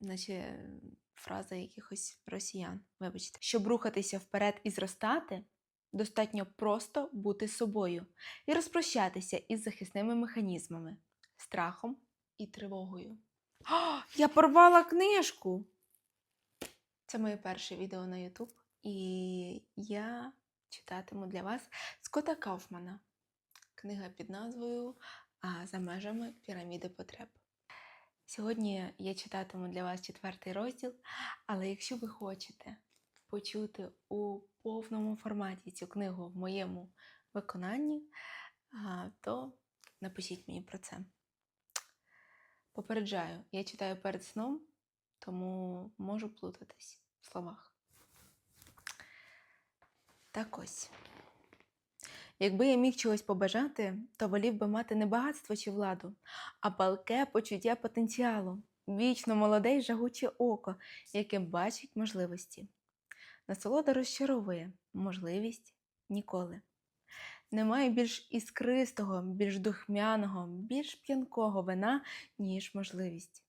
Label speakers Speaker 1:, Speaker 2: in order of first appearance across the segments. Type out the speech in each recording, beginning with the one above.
Speaker 1: наче фраза якихось росіян. Вибачте, щоб рухатися вперед і зростати, достатньо просто бути собою і розпрощатися із захисними механізмами, страхом і тривогою. О, я порвала книжку! Це моє перше відео на YouTube, і я читатиму для вас Скотта Кауфмана. Книга під назвою За межами піраміди потреб. Сьогодні я читатиму для вас четвертий розділ, але якщо ви хочете почути у повному форматі цю книгу в моєму виконанні, то напишіть мені про це. Попереджаю, я читаю перед сном, тому можу плутатись в словах. Так ось. Якби я міг чогось побажати, то волів би мати не багатство чи владу, а палке почуття потенціалу, вічно молоде й жагуче око, яке бачить можливості. Насолода розчаровує, можливість ніколи. Немає більш іскристого, більш духмяного, більш п'янкого вина, ніж можливість.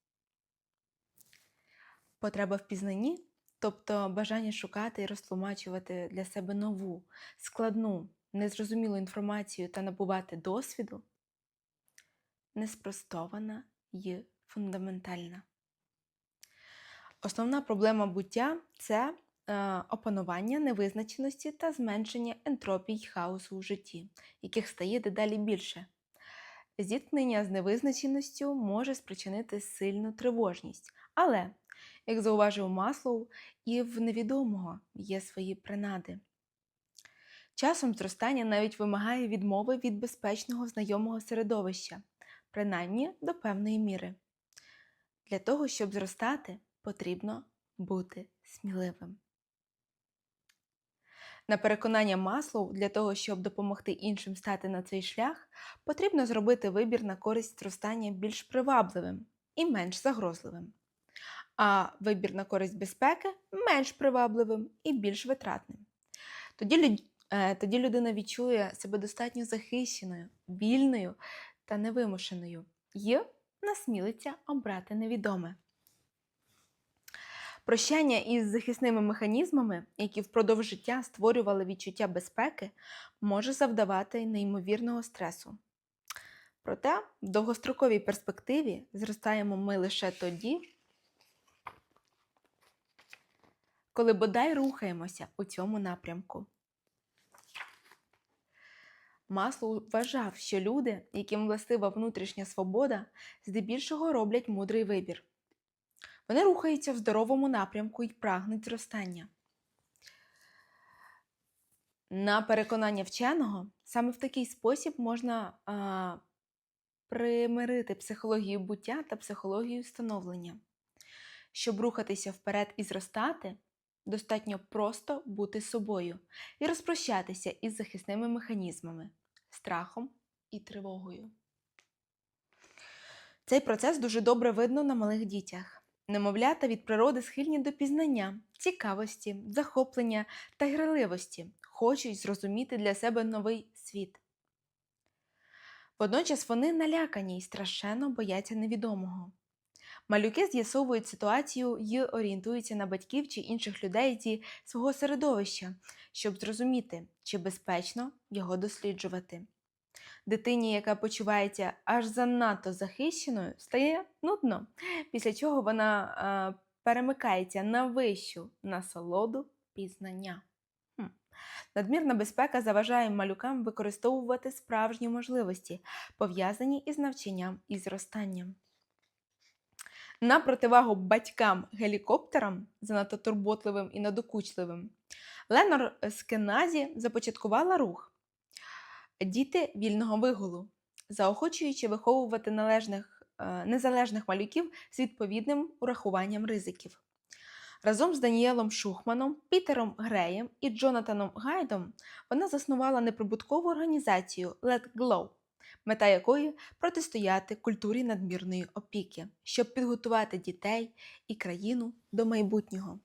Speaker 1: Потреба в пізнанні, тобто бажання шукати і розтлумачувати для себе нову, складну, незрозумілу інформацію та набувати досвіду, неспростована і фундаментальна. Основна проблема буття це е, опанування невизначеності та зменшення ентропій й хаосу у житті, яких стає дедалі більше. Зіткнення з невизначеністю може спричинити сильну тривожність, але, як зауважив Маслоу, і в невідомого є свої принади. Часом зростання навіть вимагає відмови від безпечного знайомого середовища, принаймні до певної міри. Для того, щоб зростати, потрібно бути сміливим. На переконання Маслоу, для того, щоб допомогти іншим стати на цей шлях, потрібно зробити вибір на користь зростання більш привабливим і менш загрозливим, а вибір на користь безпеки менш привабливим і більш витратним. Тоді, тоді людина відчує себе достатньо захищеною, вільною та невимушеною і насмілиться обрати невідоме. Прощання із захисними механізмами, які впродовж життя створювали відчуття безпеки, може завдавати неймовірного стресу. Проте в довгостроковій перспективі зростаємо ми лише тоді, коли бодай рухаємося у цьому напрямку. Маслоу вважав, що люди, яким властива внутрішня свобода, здебільшого роблять мудрий вибір. Вони рухаються в здоровому напрямку і прагнуть зростання. На переконання вченого, саме в такий спосіб можна а, примирити психологію буття та психологію становлення. Щоб рухатися вперед і зростати, достатньо просто бути собою і розпрощатися із захисними механізмами, страхом і тривогою. Цей процес дуже добре видно на малих дітях. Немовлята від природи схильні до пізнання, цікавості, захоплення та граливості, хочуть зрозуміти для себе новий світ. Водночас вони налякані і страшенно бояться невідомого. Малюки з'ясовують ситуацію і орієнтуються на батьків чи інших людей зі свого середовища, щоб зрозуміти, чи безпечно його досліджувати. Дитині, яка почувається аж занадто захищеною, стає нудно, після чого вона е, перемикається на вищу насолоду пізнання. Хм. Надмірна безпека заважає малюкам використовувати справжні можливості, пов'язані із навчанням і зростанням. На противагу батькам-гелікоптерам, занадто турботливим і надокучливим, Ленор Скеназі започаткувала рух. Діти вільного вигулу, заохочуючи виховувати належних, е, незалежних малюків з відповідним урахуванням ризиків. Разом з Даніелом Шухманом, Пітером Греєм і Джонатаном Гайдом вона заснувала неприбуткову організацію Let Glow, мета якої протистояти культурі надмірної опіки, щоб підготувати дітей і країну до майбутнього.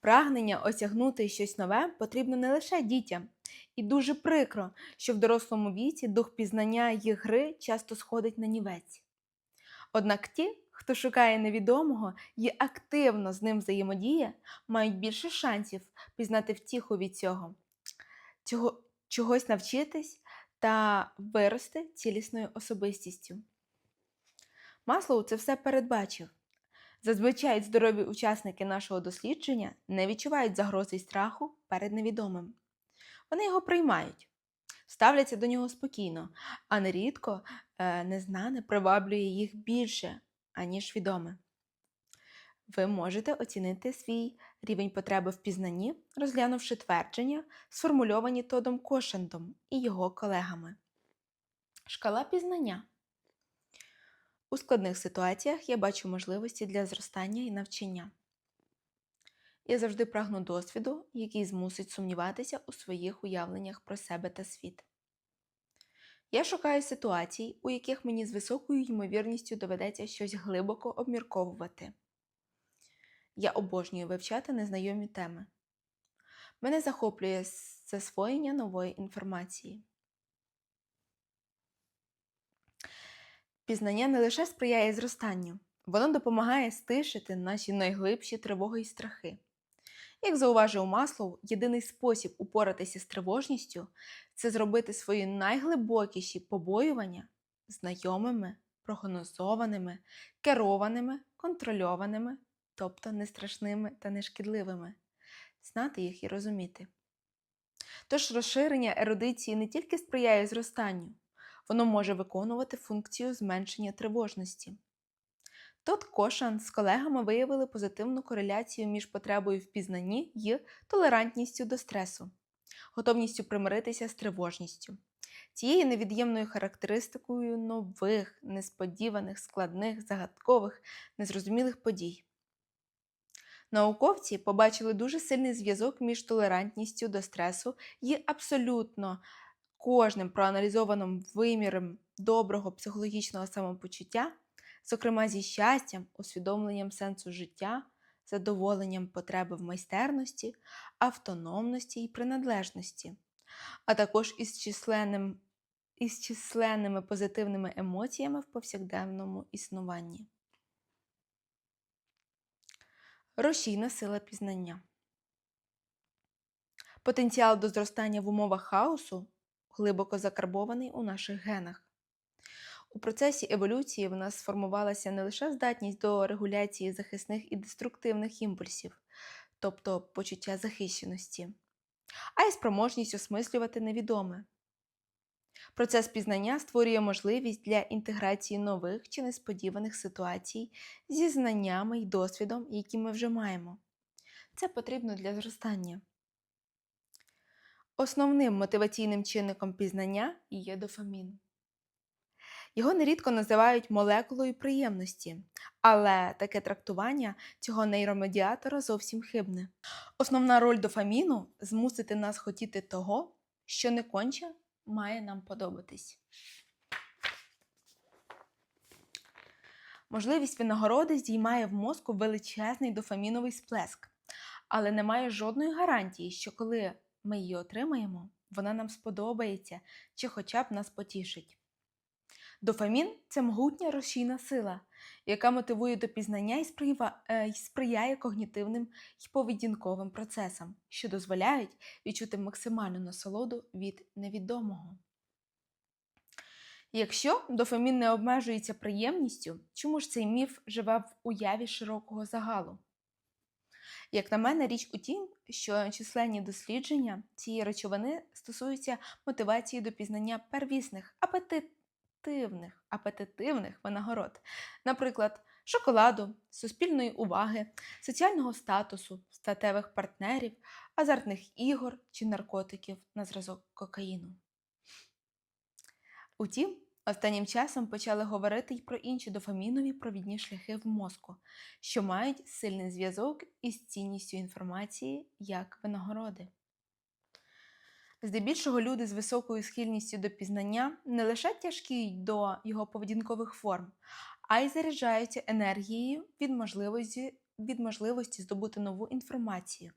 Speaker 1: Прагнення осягнути щось нове потрібно не лише дітям, і дуже прикро, що в дорослому віці дух пізнання і гри часто сходить на нівець. Однак ті, хто шукає невідомого і активно з ним взаємодіє, мають більше шансів пізнати втіху від цього, цього чогось навчитись та вирости цілісною особистістю. Маслоу це все передбачив. Зазвичай здорові учасники нашого дослідження не відчувають загрози й страху перед невідомим. Вони його приймають, ставляться до нього спокійно, а нерідко е, незнане приваблює їх більше, аніж відоме. Ви можете оцінити свій рівень потреби в пізнанні, розглянувши твердження, сформульовані Тодом Кошендом і його колегами. Шкала пізнання. У складних ситуаціях я бачу можливості для зростання і навчання. Я завжди прагну досвіду, який змусить сумніватися у своїх уявленнях про себе та світ. Я шукаю ситуацій, у яких мені з високою ймовірністю доведеться щось глибоко обмірковувати. Я обожнюю вивчати незнайомі теми. Мене захоплює засвоєння нової інформації. Пізнання не лише сприяє зростанню, воно допомагає стишити наші найглибші тривоги і страхи. Як зауважив Маслоу, єдиний спосіб упоратися з тривожністю це зробити свої найглибокіші побоювання знайомими, прогнозованими, керованими, контрольованими, тобто не страшними та нешкідливими, знати їх і розуміти. Тож розширення ерудиції не тільки сприяє зростанню, воно може виконувати функцію зменшення тривожності. Тот Кошан з колегами виявили позитивну кореляцію між потребою в пізнанні і толерантністю до стресу, готовністю примиритися з тривожністю. Цією невід'ємною характеристикою нових, несподіваних, складних, загадкових, незрозумілих подій. Науковці побачили дуже сильний зв'язок між толерантністю до стресу і абсолютно кожним проаналізованим виміром доброго психологічного самопочуття, зокрема зі щастям, усвідомленням сенсу життя, задоволенням потреби в майстерності, автономності і приналежності, а також із численним, із численними позитивними емоціями в повсякденному існуванні. Рушійна сила пізнання. Потенціал до зростання в умовах хаосу глибоко закарбований у наших генах. У процесі еволюції в нас сформувалася не лише здатність до регуляції захисних і деструктивних імпульсів, тобто почуття захищеності, а й спроможність осмислювати невідоме. Процес пізнання створює можливість для інтеграції нових чи несподіваних ситуацій зі знаннями й досвідом, які ми вже маємо. Це потрібно для зростання. Основним мотиваційним чинником пізнання є дофамін. Його нерідко називають молекулою приємності, але таке трактування цього нейромедіатора зовсім хибне. Основна роль дофаміну змусити нас хотіти того, що не конче має нам подобатись. Можливість винагороди здіймає в мозку величезний дофаміновий сплеск, але немає жодної гарантії, що коли ми її отримаємо, вона нам сподобається чи хоча б нас потішить. Дофамін це могутня розчійна сила, яка мотивує до пізнання і е, сприяє когнітивним і поведінковим процесам, що дозволяють відчути максимальну насолоду від невідомого. Якщо дофамін не обмежується приємністю, чому ж цей міф живе в уяві широкого загалу? Як на мене, річ у тім, що численні дослідження цієї речовини стосуються мотивації до пізнання первісних, апетитивних, апетитивних винагород, наприклад, шоколаду, суспільної уваги, соціального статусу, статевих партнерів, азартних ігор чи наркотиків на зразок кокаїну. Утім, Останнім часом почали говорити й про інші дофамінові провідні шляхи в мозку, що мають сильний зв'язок із цінністю інформації як винагороди. Здебільшого люди з високою схильністю до пізнання не лише тяжкі до його поведінкових форм, а й заряджаються енергією від можливості, від можливості здобути нову інформацію,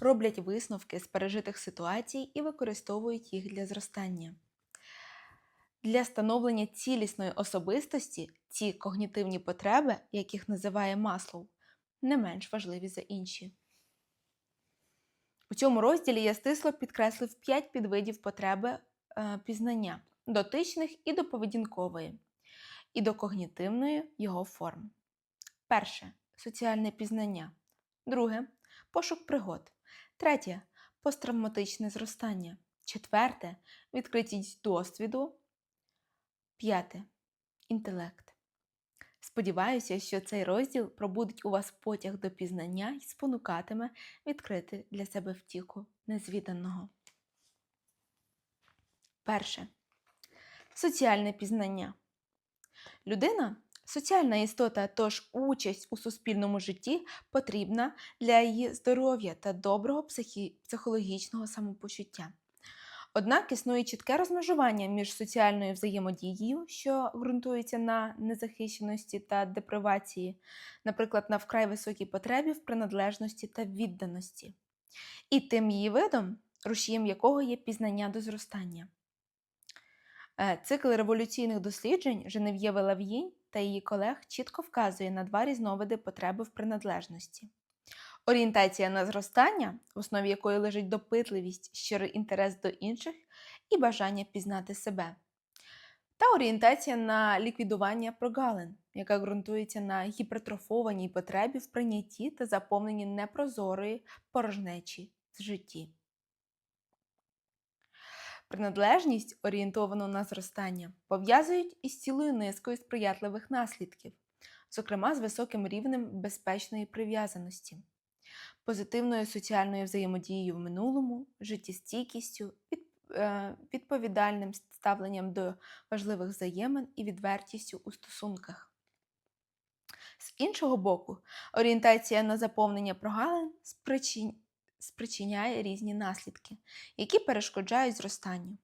Speaker 1: роблять висновки з пережитих ситуацій і використовують їх для зростання. Для становлення цілісної особистості ці когнітивні потреби, яких називає Маслоу, не менш важливі за інші. У цьому розділі я стисло підкреслив 5 підвидів потреби е, пізнання дотичних і до поведінкової, і до когнітивної його форм. Перше соціальне пізнання. Друге пошук пригод. Третє посттравматичне зростання. Четверте відкритість досвіду. П'яте інтелект. Сподіваюся, що цей розділ пробудить у вас потяг до пізнання і спонукатиме відкрити для себе втіку незвіданого. Перше. Соціальне пізнання. Людина соціальна істота, тож участь у суспільному житті потрібна для її здоров'я та доброго психі... психологічного самопочуття. Однак існує чітке розмежування між соціальною взаємодією, що ґрунтується на незахищеності та депривації, наприклад, на вкрай високій потребі в приналежності та відданості, і тим її видом, рушієм якого є пізнання до зростання. Е, Цикл революційних досліджень Женев'єви Лав'їнь та її колег чітко вказує на два різновиди потреби в приналежності. Орієнтація на зростання, в основі якої лежить допитливість, щирий інтерес до інших і бажання пізнати себе, та орієнтація на ліквідування прогалин, яка ґрунтується на гіпертрофованій потребі в прийнятті та заповненні непрозорої порожнечі в житті. Приналежність, орієнтовану на зростання, пов'язують із цілою низкою сприятливих наслідків, зокрема з високим рівнем безпечної прив'язаності, позитивною соціальною взаємодією в минулому, життєстійкістю, е, відповідальним ставленням до важливих взаємин і відвертістю у стосунках. З іншого боку, орієнтація на заповнення прогалин спричин спричиняє різні наслідки, які перешкоджають зростанню,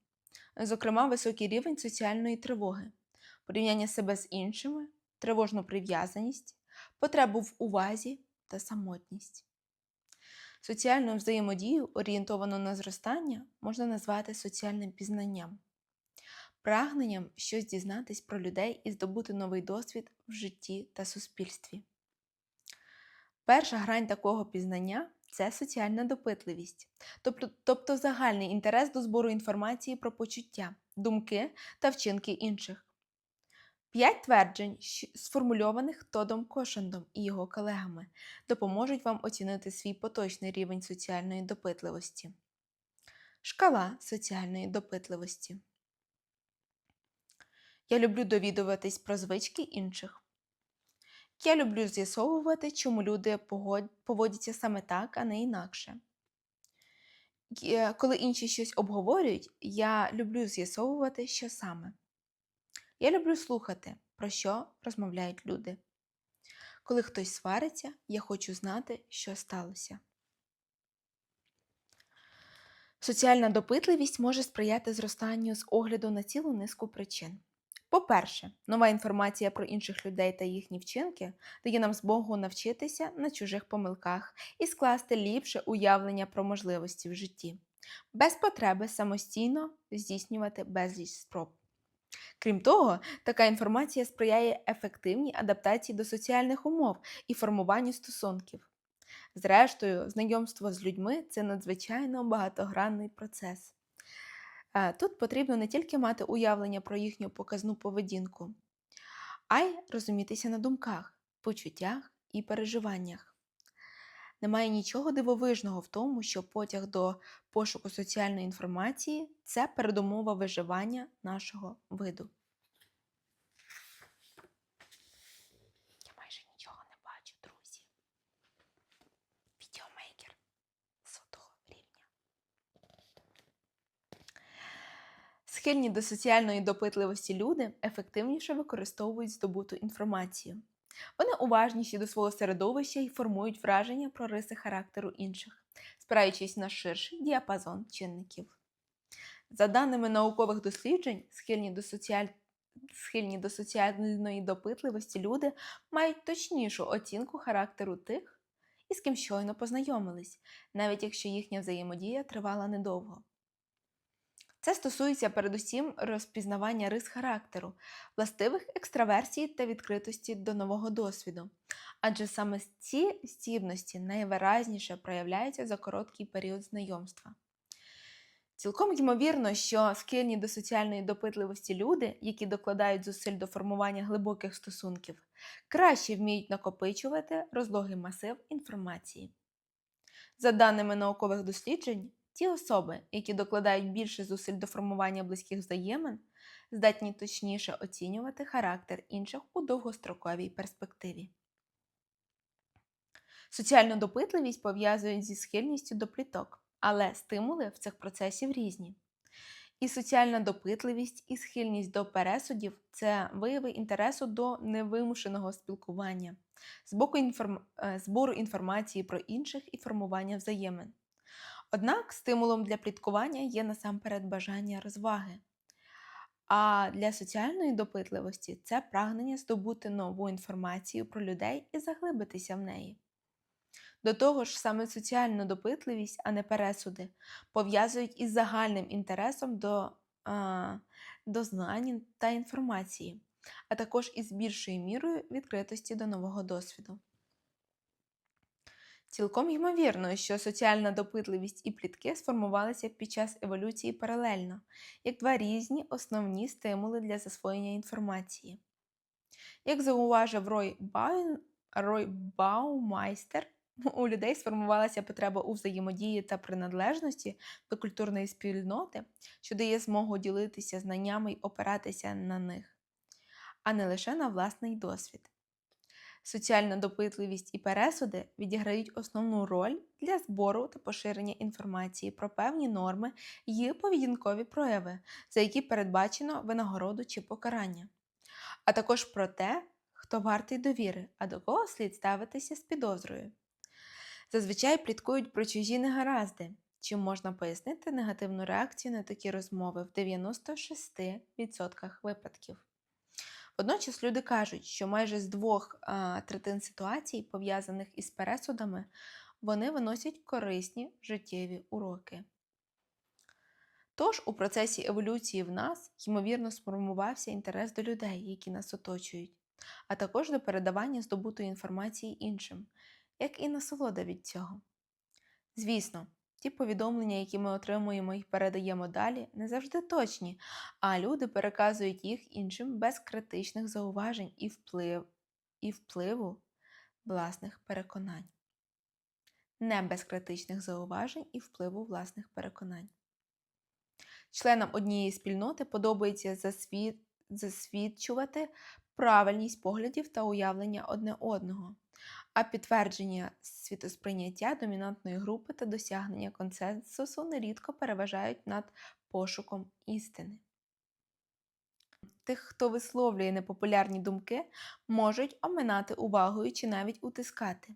Speaker 1: зокрема, високий рівень соціальної тривоги, порівняння себе з іншими, тривожну прив'язаність, потребу в увазі та самотність. Соціальну взаємодію, орієнтовану на зростання, можна назвати соціальним пізнанням, прагненням щось дізнатись про людей і здобути новий досвід в житті та суспільстві. Перша грань такого пізнання це соціальна допитливість, тобто, тобто загальний інтерес до збору інформації про почуття, думки та вчинки інших. П'ять тверджень, сформульованих Тодом Кошендом і його колегами, допоможуть вам оцінити свій поточний рівень соціальної допитливості. Шкала соціальної допитливості. Я люблю довідуватись про звички інших. Я люблю з'ясовувати, чому люди поводяться саме так, а не інакше. Коли інші щось обговорюють, я люблю з'ясовувати, що саме. Я люблю слухати, про що розмовляють люди. Коли хтось свариться, я хочу знати, що сталося. Соціальна допитливість може сприяти зростанню з огляду на цілу низку причин. По-перше, нова інформація про інших людей та їхні вчинки дає нам змогу навчитися на чужих помилках і скласти ліпше уявлення про можливості в житті, без потреби самостійно здійснювати безліч спроб. Крім того, така інформація сприяє ефективній адаптації до соціальних умов і формуванню стосунків. Зрештою, знайомство з людьми це надзвичайно багатогранний процес. Тут потрібно не тільки мати уявлення про їхню показну поведінку, а й розумітися на думках, почуттях і переживаннях. Немає нічого дивовижного в тому, що потяг до пошуку соціальної інформації це передумова виживання нашого виду. Я майже нічого не бачу, друзі. Відеомейкер сотого рівня. Схильні до соціальної допитливості люди ефективніше використовують здобуту інформацію. Вони уважніші до свого середовища і формують враження про риси характеру інших, спираючись на ширший діапазон чинників. За даними наукових досліджень, схильні до соціаль... схильні до соціальної допитливості люди мають точнішу оцінку характеру тих, із ким щойно познайомились, навіть якщо їхня взаємодія тривала недовго. Це стосується передусім розпізнавання рис характеру, властивих екстраверсії та відкритості до нового досвіду. Адже саме ці здібності найвиразніше проявляються за короткий період знайомства. Цілком ймовірно, що схильні до соціальної допитливості люди, які докладають зусиль до формування глибоких стосунків, краще вміють накопичувати розлогий масив інформації. За даними наукових досліджень, ті особи, які докладають більше зусиль до формування близьких взаємин, здатні точніше оцінювати характер інших у довгостроковій перспективі. Соціальну допитливість пов'язують зі схильністю до пліток, але стимули в цих процесів різні. І соціальна допитливість, і схильність до пересудів це вияви інтересу до невимушеного спілкування, з інформ... е, збору інформації про інших і формування взаємин. Однак стимулом для пліткування є насамперед бажання розваги. А для соціальної допитливості це прагнення здобути нову інформацію про людей і заглибитися в неї. До того ж, саме соціальну допитливість, а не пересуди, пов'язують із загальним інтересом до, а, до знань та інформації, а також із більшою мірою відкритості до нового досвіду. Цілком ймовірно, що соціальна допитливість і плітки сформувалися під час еволюції паралельно, як два різні основні стимули для засвоєння інформації. Як зауважив Рой, Бау... Рой Баумайстер, у людей сформувалася потреба у взаємодії та приналежності до культурної спільноти, що дає змогу ділитися знаннями й опиратися на них, а не лише на власний досвід. Соціальна допитливість і пересуди відіграють основну роль для збору та поширення інформації про певні норми і поведінкові прояви, за які передбачено винагороду чи покарання, а також про те, хто вартий довіри, а до кого слід ставитися з підозрою. Зазвичай пліткують про чужі негаразди, чим можна пояснити негативну реакцію на такі розмови в 96% випадків. Водночас люди кажуть, що майже з двох третин ситуацій, пов'язаних із пересудами, вони виносять корисні життєві уроки. Тож у процесі еволюції в нас, ймовірно, сформувався інтерес до людей, які нас оточують, а також до передавання здобутої інформації іншим, як і насолода від цього. Звісно, ті повідомлення, які ми отримуємо і передаємо далі, не завжди точні, а люди переказують їх іншим без критичних зауважень і, вплив, і впливу власних переконань. Не без критичних зауважень і впливу власних переконань. Членам однієї спільноти подобається засвід... засвідчувати правильність поглядів та уявлення одне одного а підтвердження світосприйняття домінантної групи та досягнення консенсусу нерідко переважають над пошуком істини. Тих, хто висловлює непопулярні думки, можуть оминати увагою чи навіть утискати.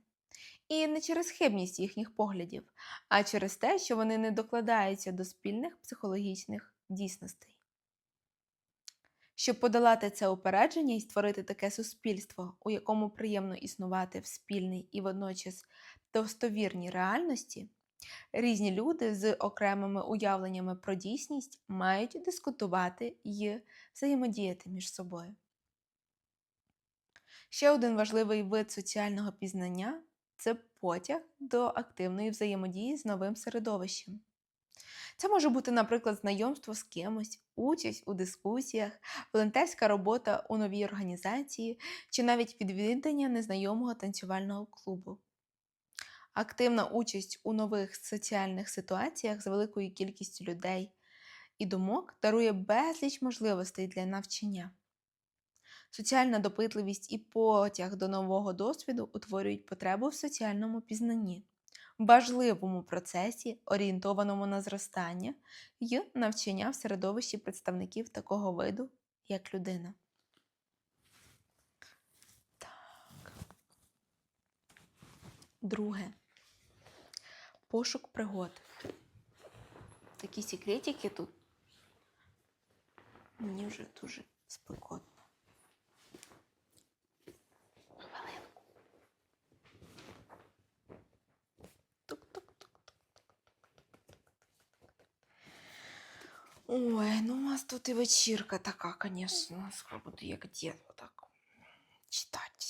Speaker 1: І не через хибність їхніх поглядів, а через те, що вони не докладаються до спільних психологічних дійсностей. Щоб подолати це упередження і створити таке суспільство, у якому приємно існувати в спільній і водночас достовірній реальності, різні люди з окремими уявленнями про дійсність мають дискутувати і взаємодіяти між собою. Ще один важливий вид соціального пізнання це потяг до активної взаємодії з новим середовищем. Це може бути, наприклад, знайомство з кимось, участь у дискусіях, волонтерська робота у новій організації чи навіть відвідання незнайомого танцювального клубу. Активна участь у нових соціальних ситуаціях з великою кількістю людей і думок дарує безліч можливостей для навчання. Соціальна допитливість і потяг до нового досвіду утворюють потребу в соціальному пізнанні важливому процесі, орієнтованому на зростання і навчання в середовищі представників такого виду, як людина. Так. Друге. Пошук пригод. Такі секретики тут. Мені вже дуже спекотно. Ой, ну у вас тут і вечірка така, звісно. Скоро буду як дід отак читати.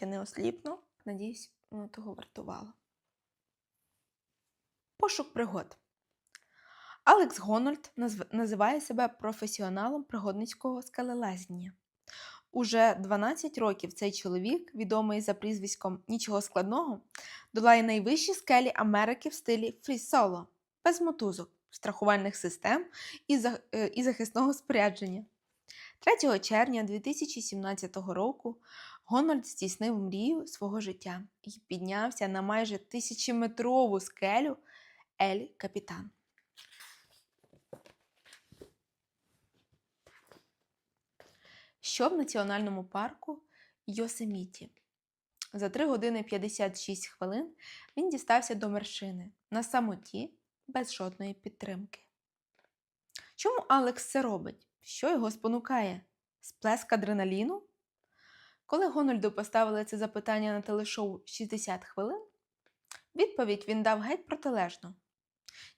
Speaker 1: Я не осліпну, надіюсь, воно того вартувало. Пошук пригод. Алекс Гонольд назв- називає себе професіоналом пригодницького скелелазіння. Уже 12 років цей чоловік, відомий за прізвиськом Нічого складного, долає найвищі скелі Америки в стилі фрі-соло, без мотузок, страхувальних систем і, е, захисного спорядження. 3 червня 2017 року Гонольд здійснив мрію свого життя і піднявся на майже тисячометрову скелю Ель Капітан. Що в національному парку Йосеміті? За 3 години 56 хвилин він дістався до вершини на самоті без жодної підтримки. Чому Алекс це робить? Що його спонукає? Сплеск адреналіну? Коли Гонольду поставили це запитання на телешоу 60 хвилин, відповідь він дав геть протилежну.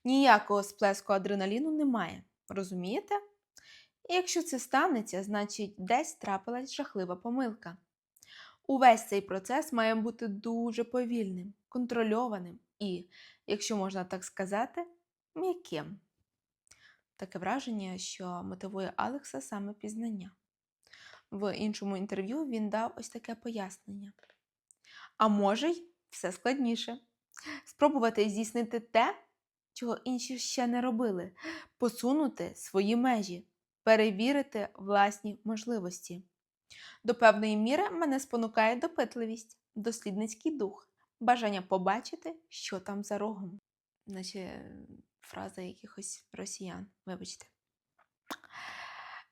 Speaker 1: Ніякого сплеску адреналіну немає. Розумієте? І якщо це станеться, значить десь трапилась жахлива помилка. Увесь цей процес має бути дуже повільним, контрольованим і, якщо можна так сказати, м'яким. Таке враження, що мотивує Алекса саме пізнання. В іншому інтерв'ю він дав ось таке пояснення. А може й все складніше. Спробувати здійснити те, чого інші ще не робили, посунути свої межі, перевірити власні можливості. До певної міри мене спонукає допитливість, дослідницький дух, бажання побачити, що там за рогом. Наче фраза якихось росіян, вибачте.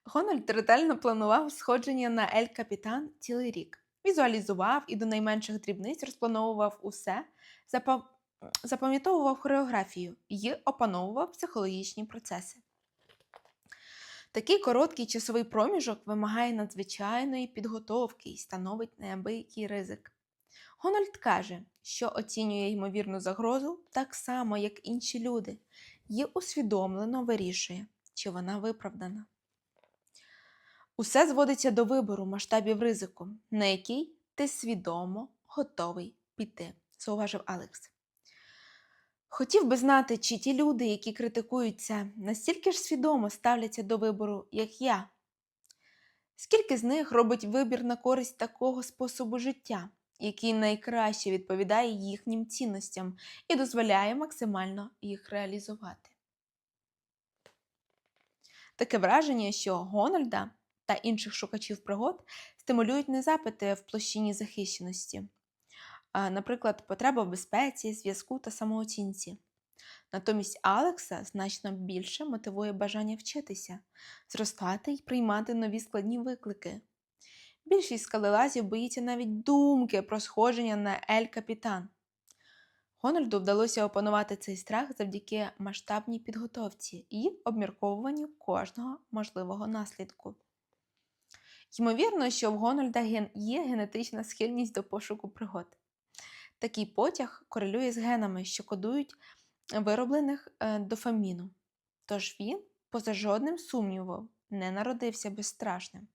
Speaker 1: Гонольд ретельно планував сходження на Ель Капітан цілий рік. Візуалізував і до найменших дрібниць розплановував усе, запам'ятовував хореографію і опановував психологічні процеси. Такий короткий часовий проміжок вимагає надзвичайної підготовки і становить неабиякий ризик. Гонольд каже, що оцінює ймовірну загрозу так само, як інші люди, і усвідомлено вирішує, чи вона виправдана. Усе зводиться до вибору масштабів ризику, на який ти свідомо готовий піти, зауважив Алекс. Хотів би знати, чи ті люди, які критикують це, настільки ж свідомо ставляться до вибору, як я. Скільки з них робить вибір на користь такого способу життя, який найкраще відповідає їхнім цінностям і дозволяє максимально їх реалізувати? Таке враження, що Гонольда та інших шукачів пригод стимулюють не запити в площині захищеності, наприклад, потреба в безпеці, зв'язку та самооцінці. Натомість Алекса значно більше мотивує бажання вчитися, зростати і приймати нові складні виклики. Більшість скалелазів боїться навіть думки про сходження на Ель Капітан. Гонольду вдалося опанувати цей страх завдяки масштабній підготовці і обмірковуванню кожного можливого наслідку. Ймовірно, що в Гонольда є генетична схильність до пошуку пригод. Такий потяг корелює з генами, що кодують вироблених е, дофаміну. Тож він, поза жодним сумнівом, не народився безстрашним.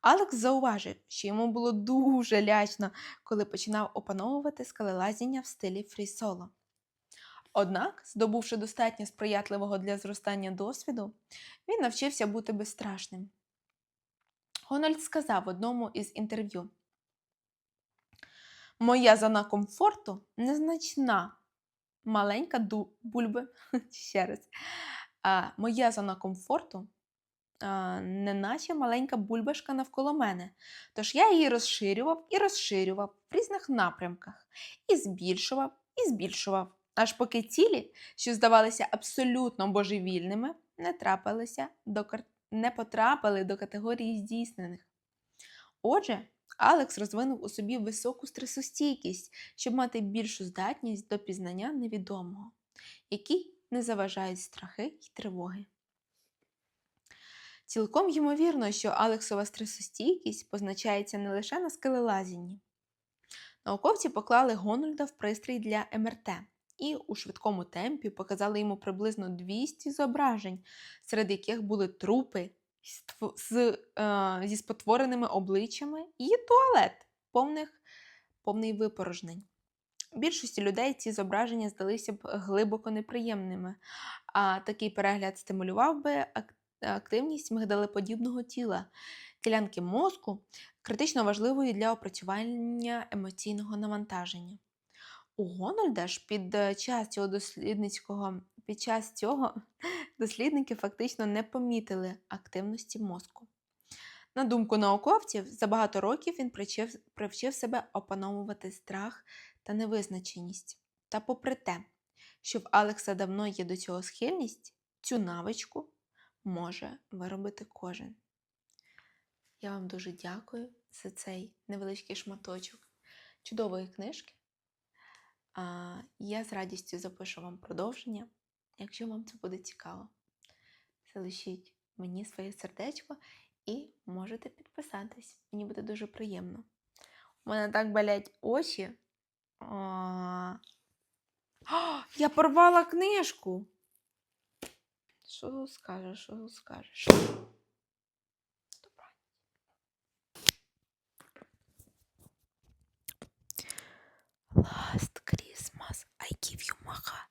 Speaker 1: Алекс зауважив, що йому було дуже лячно, коли починав опановувати скалелазіння в стилі фрі-соло. Однак, здобувши достатньо сприятливого для зростання досвіду, він навчився бути безстрашним. Гональд сказав в одному із інтерв'ю: Моя зона комфорту незначна, маленька ду- бульба. Ще раз. А, моя зона комфорту а, неначе маленька бульбашка навколо мене. Тож я її розширював і розширював в різних напрямках, і збільшував, і збільшував, аж поки цілі, що здавалися абсолютно божевільними, не трапилися до не потрапили до категорії здійснених. Отже, Алекс розвинув у собі високу стресостійкість, щоб мати більшу здатність до пізнання невідомого, які не заважають страхи й тривоги. Цілком ймовірно, що Алексова стресостійкість позначається не лише на скелелазінні. Науковці поклали Гонольда в пристрій для МРТ, і у швидкому темпі показали йому приблизно 200 зображень, серед яких були трупи з, е, зі спотвореними обличчями і туалет, повних, повний випорожнень. Більшості людей ці зображення здалися б глибоко неприємними, а такий перегляд стимулював би активність мигдалеподібного тіла, ділянки мозку, критично важливої для опрацювання емоційного навантаження. У Гонольда ж під е, час цього дослідницького під час цього дослідники фактично не помітили активності мозку. На думку науковців, за багато років він привчив, привчив себе опановувати страх та невизначеність. Та попри те, що в Алекса давно є до цього схильність, цю навичку може виробити кожен. Я вам дуже дякую за цей невеличкий шматочок чудової книжки. Я з радістю запишу вам продовження, якщо вам це буде цікаво. Залишіть мені своє сердечко і можете підписатись. Мені буде дуже приємно. У мене так болять очі. О, я порвала книжку. Що скажеш, що скажеш? Добра. Ласка. I give you maha.